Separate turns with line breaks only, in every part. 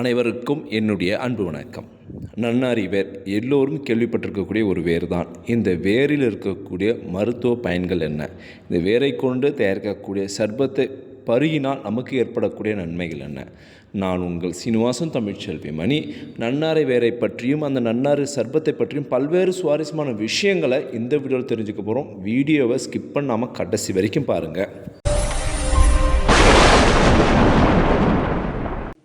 அனைவருக்கும் என்னுடைய அன்பு வணக்கம். நன்னாரி வேர் எல்லோரும் கேள்விப்பட்டிருக்கக்கூடிய ஒரு வேர் தான் இந்த வேரில் இருக்கக்கூடிய மருத்துவ பயன்கள் என்ன? இந்த வேரை கொண்டு தயாரிக்கக்கூடிய சர்பத்தை பருகினால் நமக்கு ஏற்படக்கூடிய நன்மைகள் என்ன? நான் உங்கள் சீனிவாசன் தமிழ்ச்செல்வி மணி. நன்னாரை வேரை பற்றியும் அந்த நன்னாறு சர்பத்தை பற்றியும் பல்வேறு சுவாரஸ்யமான விஷயங்களை இந்த வீடியோவில் தெரிஞ்சுக்க போகிறோம் வீடியோவை ஸ்கிப் பண்ணாமல் கடைசி வரைக்கும் பாருங்கள்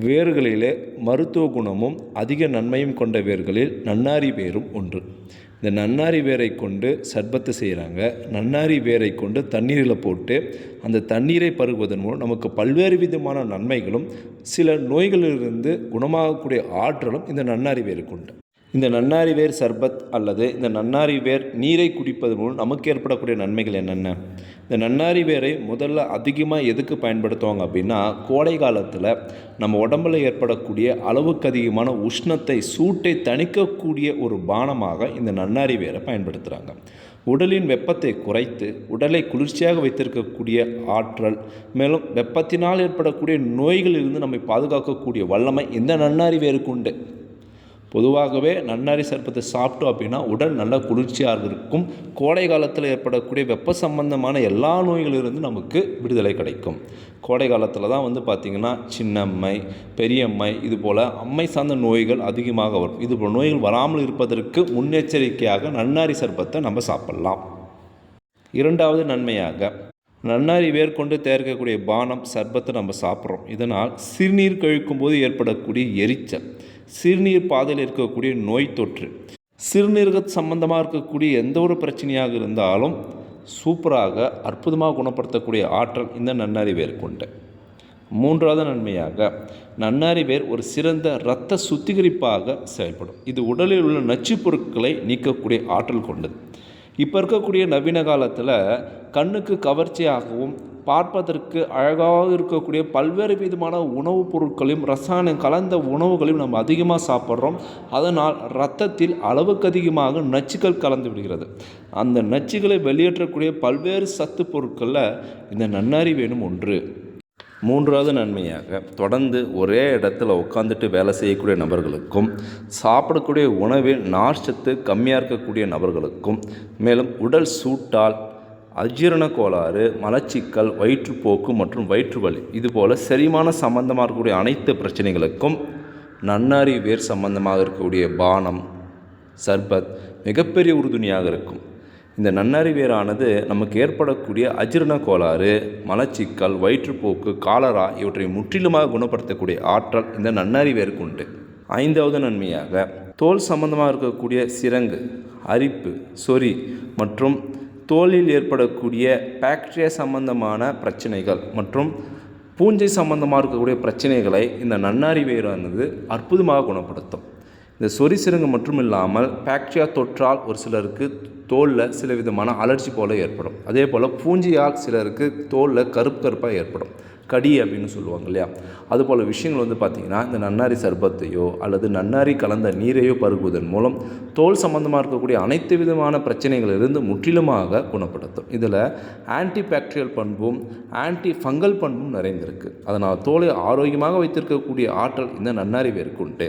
வேர்களிலே மருத்துவ குணமும் அதிக நன்மையும் கொண்ட வேர்களில் நன்னாரி வேரும் ஒன்று. இந்த நன்னாரி வேரை கொண்டு சர்பத்து செய்கிறாங்க நன்னாரி வேரை கொண்டு தண்ணீரில் போட்டு அந்த தண்ணீரை பருகுவதன் மூலம் நமக்கு பல்வேறு விதமான நன்மைகளும் சில நோய்களிலிருந்து குணமாகக்கூடிய ஆற்றலும் இந்த நன்னாரி வேருக்கு உண்டு. இந்த நன்னாரி வேர் சர்பத் அல்லது இந்த நன்னாரி வேர் நீரை குடிப்பது மூலம் நமக்கு ஏற்படக்கூடிய நன்மைகள் என்னென்ன? இந்த நன்னாரி வேரை முதல்ல அதிகமாக எதுக்கு பயன்படுத்துவாங்க அப்படின்னா கோடை காலத்தில் நம்ம உடம்புல ஏற்படக்கூடிய அளவுக்கு அதிகமான உஷ்ணத்தை சூட்டை தணிக்கக்கூடிய ஒரு பானமாக இந்த நன்னாரி வேரை பயன்படுத்துகிறாங்க உடலின் வெப்பத்தை குறைத்து உடலை குளிர்ச்சியாக வைத்திருக்கக்கூடிய ஆற்றல் மேலும் வெப்பத்தினால் ஏற்படக்கூடிய நோய்களிலிருந்து நம்மை பாதுகாக்கக்கூடிய வல்லமை இந்த நன்னாரி வேருக்கு உண்டு. பொதுவாகவே நன்னாரி சர்பத்தை சாப்பிட்டோம் அப்படின்னா உடல் நல்ல குளிர்ச்சியாக இருக்கும். கோடை காலத்தில் ஏற்படக்கூடிய வெப்ப சம்பந்தமான எல்லா நோய்களிலிருந்து நமக்கு விடுதலை கிடைக்கும். கோடை காலத்தில் தான் வந்து பார்த்திங்கன்னா சின்னம்மை பெரியம்மை இது போல் அம்மை சார்ந்த நோய்கள் அதிகமாக வரும். இது போல் நோய்கள் வராமல் இருப்பதற்கு முன்னெச்சரிக்கையாக நன்னாரி சர்பத்தை நம்ம சாப்பிட்லாம். இரண்டாவது நன்மையாக நன்னாரி வேர் கொண்டு தயாரிக்கக்கூடிய பானம் சர்பத்தை நம்ம சாப்பிட்றோம். இதனால் சிறுநீர் கழிக்கும் போது ஏற்படக்கூடிய எரிச்சல். சிறுநீர் பாதையில் இருக்கக்கூடிய நோய் தொற்று. சிறுநீரக சம்பந்தமாக இருக்கக்கூடிய எந்த ஒரு பிரச்சனையாக இருந்தாலும் சூப்பராக அற்புதமாக குணப்படுத்தக்கூடிய ஆற்றல் இந்த நன்னாரி வேர் கொண்டு. மூன்றாவது நன்மையாக நன்னாரி வேர் ஒரு சிறந்த இரத்த சுத்திகரிப்பாக செயல்படும். இது உடலில் உள்ள நச்சுப் பொருட்களை நீக்கக்கூடிய ஆற்றல் கொண்டது. இப்போ இருக்கக்கூடிய நவீன காலத்தில் கண்ணுக்கு கவர்ச்சியாகவும் பார்ப்பதற்கு அழகாக இருக்கக்கூடிய பல்வேறு விதமான உணவுப் பொருட்களையும் ரசாயனம் கலந்த உணவுகளையும் நம்ம அதிகமாக சாப்பிட்றோம். அதனால் இரத்தத்தில் அளவுக்கு அதிகமாக நச்சுக்கள் கலந்து விடுகிறது. அந்த நச்சுகளை வெளியேற்றக்கூடிய பல்வேறு சத்து பொருட்களில் இந்த நன்னாரி வேணும் ஒன்று. மூன்றாவது நன்மையாக தொடர்ந்து ஒரே இடத்துல உட்காந்துட்டு வேலை செய்யக்கூடிய நபர்களுக்கும் சாப்பிடக்கூடிய உணவில் நார்ச்சத்து கம்மியாக இருக்கக்கூடிய நபர்களுக்கும் மேலும் உடல் சூட்டால் அஜீரண கோளாறு மலச்சிக்கல் வயிற்றுப்போக்கு மற்றும் வயிற்று வலி இதுபோல் செரிமான சம்பந்தமாக இருக்கக்கூடிய அனைத்து பிரச்சனைகளுக்கும் நன்னாரி வேர் சம்பந்தமாக இருக்கக்கூடிய பானம் சர்பத் மிகப்பெரிய உறுதுணையாக இருக்கும். இந்த நன்னாரி வேரானது நமக்கு ஏற்படக்கூடிய அஜீரண கோளாறு மலச்சிக்கல் வயிற்றுப்போக்கு காலரா இவற்றை முற்றிலுமாக குணப்படுத்தக்கூடிய ஆற்றல் இந்த நன்னாரி வேருக்கு உண்டு. ஐந்தாவது நன்மையாக தோல் சம்பந்தமாக இருக்கக்கூடிய சிரங்கு அரிப்பு சொறி மற்றும் தோலில் ஏற்படக்கூடிய பாக்டீரியா சம்பந்தமான பிரச்சனைகள் மற்றும் பூஞ்சை சம்பந்தமாக இருக்கக்கூடிய பிரச்சனைகளை இந்த நன்னாரி வேரானது அற்புதமாக குணப்படுத்தும். இந்த சொறி சிறுங்கு மட்டும் இல்லாமல் பாக்டீரியா தொற்றால் ஒரு சிலருக்கு தோலில் சில விதமான அலர்ஜி போல் ஏற்படும். அதே போல் பூஞ்சியால் சிலருக்கு தோலில் கருப்பு கருப்பாக ஏற்படும். கடி அப்படின்னு சொல்லுவாங்க இல்லையா? அதுபோல் விஷயங்கள் வந்து பார்த்திங்கன்னா இந்த நன்னாரி சர்பத்தையோ அல்லது நன்னாரி கலந்த நீரையோ பருகுவதன் மூலம் தோல் சம்பந்தமாக இருக்கக்கூடிய அனைத்து விதமான பிரச்சனைகளிலிருந்து முற்றிலுமாக குணப்படுத்தும். இதில் ஆன்டி பாக்டீரியல் பண்பும் ஆன்டி ஃபங்கல் பண்பும் நிறைந்திருக்கு. அதனால் தோலை ஆரோக்கியமாக வைத்திருக்கக்கூடிய ஆற்றல் இந்த நன்னாரி வேர்க்குண்டு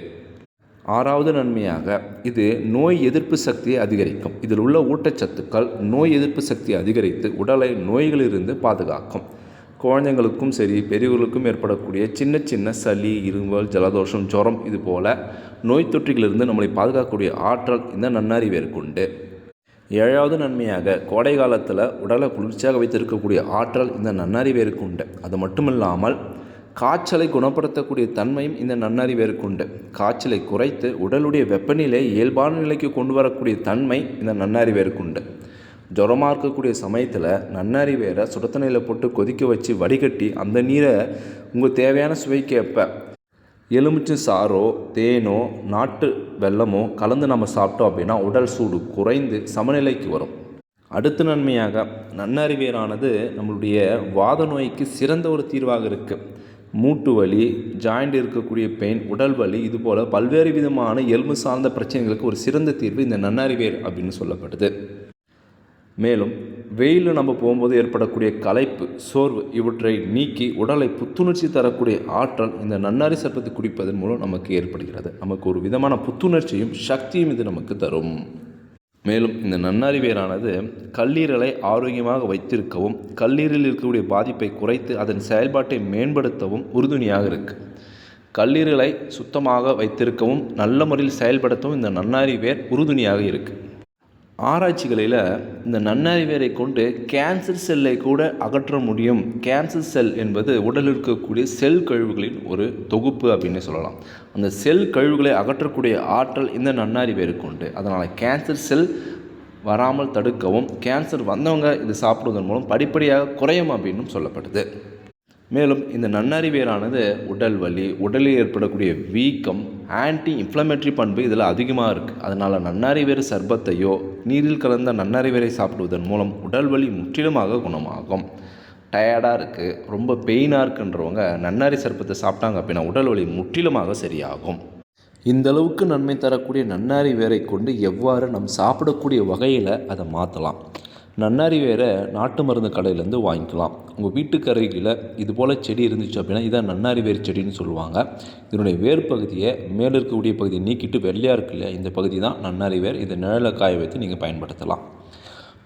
ஆறாவது நன்மையாக இது நோய் எதிர்ப்பு சக்தியை அதிகரிக்கும். இதில் உள்ள ஊட்டச்சத்துக்கள் நோய் எதிர்ப்பு சக்தியை அதிகரித்து உடலை நோய்களிலிருந்து பாதுகாக்கும். குழந்தைங்களுக்கும் சரி பெரியவர்களுக்கும் ஏற்படக்கூடிய சின்ன சின்ன சளி இருமல் ஜலதோஷம் ஜுரம் இது போல் நோய் தொற்றிகளிலிருந்து நம்மளை பாதுகாக்கக்கூடிய ஆற்றல் இந்த நன்னாரி வேர்க்குண்டு ஏழாவது நன்மையாக கோடை காலத்தில் உடலை குளிர்ச்சியாக வைத்திருக்கக்கூடிய ஆற்றல் இந்த நன்னாரி வேருக்கு உண்டு அது மட்டுமில்லாமல் காய்ச்சலை குணப்படுத்தக்கூடிய தன்மையும் இந்த நன்னாரி வேருக்குண்டு காய்ச்சலை குறைத்து உடலுடைய வெப்பநிலை இயல்பான நிலைக்கு கொண்டு வரக்கூடிய தன்மை இந்த நன்னாரி வேருக்குண்டு ஜுரமாக இருக்கக்கூடிய சமயத்தில் நன்னாரி வேரை சுடத்தண்ணியில் போட்டு கொதிக்க வச்சு வடிகட்டி அந்த நீரை உங்கள் தேவையான சுவைக்கு ஏற்ப எலுமிச்சை சாறோ தேனோ நாட்டு வெல்லமோ கலந்து நம்ம சாப்பிட்டோம் அப்படின்னா உடல் சூடு குறைந்து சமநிலைக்கு வரும். அடுத்த நன்மையாக நன்னறிவியலானது நம்மளுடைய வாத நோய்க்கு சிறந்த ஒரு தீர்வாக இருக்குது மூட்டு வலி ஜாயிண்ட் இருக்கக்கூடிய பெயின் உடல் வலி இதுபோல் பல்வேறு விதமான எலும்பு சார்ந்த பிரச்சனைகளுக்கு ஒரு சிறந்த தீர்வு இந்த நன்னரிவேர் அப்படின்னு சொல்லப்படுது. மேலும் வெயிலில் நம்ம போகும்போது ஏற்படக்கூடிய களைப்பு சோர்வு இவற்றை நீக்கி உடலை புத்துணர்ச்சி தரக்கூடிய ஆற்றல் இந்த நன்னாரி சர்பத்தை குடிப்பதன் மூலம் நமக்கு ஏற்படுகிறது. நமக்கு ஒரு விதமான புத்துணர்ச்சியும் சக்தியும் இது நமக்கு தரும். மேலும் இந்த நன்னாரி வேரானது கல்லீரலை ஆரோக்கியமாக வைத்திருக்கவும் கல்லீரலில் இருக்கக்கூடிய பாதிப்பை குறைத்து அதன் செயல்பாட்டை மேம்படுத்தவும் உறுதுணையாக இருக்குது கல்லீரலை சுத்தமாக வைத்திருக்கவும் நல்ல முறையில் செயல்படுத்தவும் இந்த நன்னாரி வேர் உறுதுணையாக இருக்குது ஆராய்ச்சிகளில் இந்த நன்னாரி வேரை கொண்டு கேன்சர் செல்லை கூட அகற்ற முடியும். கேன்சர் செல் என்பது உடலில் இருக்கக்கூடிய செல் கழிவுகளின் ஒரு தொகுப்பு அப்படின்னு சொல்லலாம். அந்த செல் கழிவுகளை அகற்றக்கூடிய ஆற்றல் இந்த நன்னாரி உண்டு அதனால் கேன்சர் செல் வராமல் தடுக்கவும் கேன்சர் வந்தவங்க இது சாப்பிடுவதன் மூலம் படிப்படியாக குறையும் அப்படின்னும் சொல்லப்படுது. மேலும் இந்த நன்னறிவியலானது வேரானது உடல் வலி உடலில் ஏற்படக்கூடிய வீக்கம் ஆன்டி இன்ஃப்ளமேட்டரி பண்பு இதில் அதிகமாக இருக்குது அதனால் நன்னாரி வேறு சர்பத்தையோ நீரில் கலந்த நன்னாரி வேரை சாப்பிடுவதன் மூலம் உடல் வலி முற்றிலுமாக குணமாகும். டயர்டாக இருக்குது ரொம்ப பெயினாக இருக்குன்றவங்க நன்னாரி சர்பத்தை சாப்பிட்டாங்க அப்படின்னா உடல் வலி முற்றிலுமாக சரியாகும். இந்த அளவுக்கு நன்மை தரக்கூடிய நன்னாரி வேரை கொண்டு எவ்வாறு நம் சாப்பிடக்கூடிய வகையில் அதை மாற்றலாம் நன்னாரி வேரை நாட்டு மருந்து கடையிலேருந்து வாங்கிக்கலாம். உங்கள் வீட்டுக்கு அருகில் இது போல் செடி இருந்துச்சு அப்படின்னா இதான் நன்னாரி வேர் செடின்னு சொல்லுவாங்க. இதனுடைய வேர் பகுதியை மேலே இருக்கக்கூடிய பகுதியை நீக்கிட்டு வெள்ளையாக இருக்கு இல்லையா இந்த பகுதி தான் நன்னாரி வேர். இதை நிழலை காய வைத்து நீங்கள் பயன்படுத்தலாம்.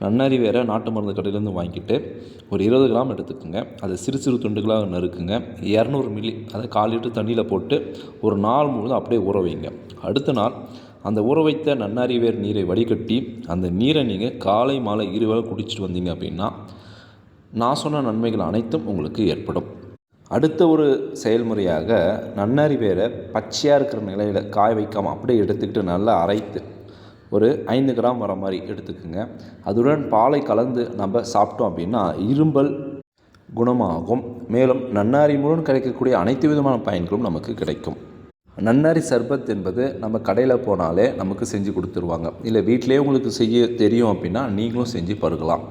நன்னாரி வேரை நாட்டு மருந்து கடையிலேருந்து வாங்கிட்டு ஒரு இருபது கிராம் எடுத்துக்கோங்க. அதை சிறு சிறு துண்டுகளாக நறுக்குங்க. இரநூறு மில்லி அதை கால் லிட்டர் தண்ணியில் போட்டு ஒரு நாள் முழுவதும் அப்படியே ஊற வைங்க. அடுத்த நாள் அந்த ஊற வைத்த நன்னாரி வேர் நீரை வடிகட்டி அந்த நீரை நீங்கள் காலை மாலை இருவேளை குடிச்சிட்டு வந்தீங்க அப்படின்னா நான் சொன்ன நன்மைகள் அனைத்தும் உங்களுக்கு ஏற்படும். அடுத்த ஒரு செயல்முறையாக நன்னாரி வேரை பச்சையாக இருக்கிற நிலையில் காய வைக்காமல் அப்படியே எடுத்துக்கிட்டு நல்லா அரைத்து ஒரு ஐந்து கிராம் வர மாதிரி எடுத்துக்கோங்க. அதுடன் பாலை கலந்து நம்ம சாப்பிட்டோம் அப்படின்னா இரும்பல் குணமாகும். மேலும் நன்னாரி மூலம் கிடைக்கக்கூடிய அனைத்து விதமான பயன்களும் நமக்கு கிடைக்கும். நன்னாரி சர்பத் என்பது நம்ம கடையில் போனாலே நமக்கு செஞ்சு கொடுத்துருவாங்க. இல்லை வீட்டிலே உங்களுக்கு செய்ய தெரியும் அப்படின்னா நீங்களும் செஞ்சு பருகலாம்.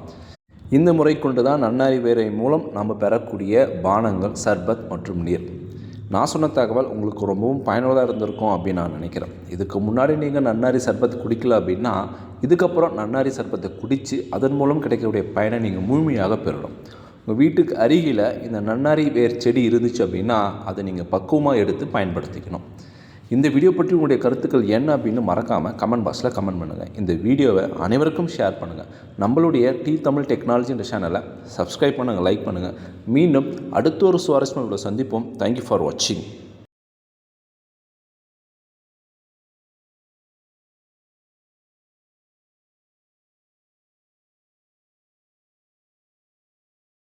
இந்த முறை கொண்டு தான் நன்னாரி வேரை மூலம் நம்ம பெறக்கூடிய பானங்கள் சர்பத் மற்றும் நீர். நான் சொன்ன தகவல் உங்களுக்கு ரொம்பவும் பயனுள்ளதாக இருந்திருக்கும் அப்படின்னு நான் நினைக்கிறேன். இதுக்கு முன்னாடி நீங்கள் நன்னாரி சர்பத் குடிக்கல அப்படின்னா இதுக்கப்புறம் நன்னாரி சர்பத்தை குடித்து அதன் மூலம் கிடைக்கக்கூடிய பயனை நீங்கள் முழுமையாக பெறணும். உங்கள் வீட்டுக்கு அருகில் இந்த நன்னாரி வேர் செடி இருந்துச்சு அப்படின்னா அதை நீங்கள் பக்குவமாக எடுத்து பயன்படுத்திக்கணும். இந்த வீடியோ பற்றி உங்களுடைய கருத்துக்கள் என்ன அப்படின்னு மறக்காமல் கமெண்ட் பாக்ஸில் கமெண்ட் பண்ணுங்கள் இந்த வீடியோவை அனைவருக்கும் ஷேர் பண்ணுங்கள் நம்மளுடைய டி தமிழ் டெக்னாலஜின்ற சேனலை சப்ஸ்கிரைப் பண்ணுங்கள் லைக் பண்ணுங்கள் மீண்டும் அடுத்த ஒரு சுவாரஸ்யமான சந்திப்போம். தேங்க்யூ ஃபார் வாட்சிங்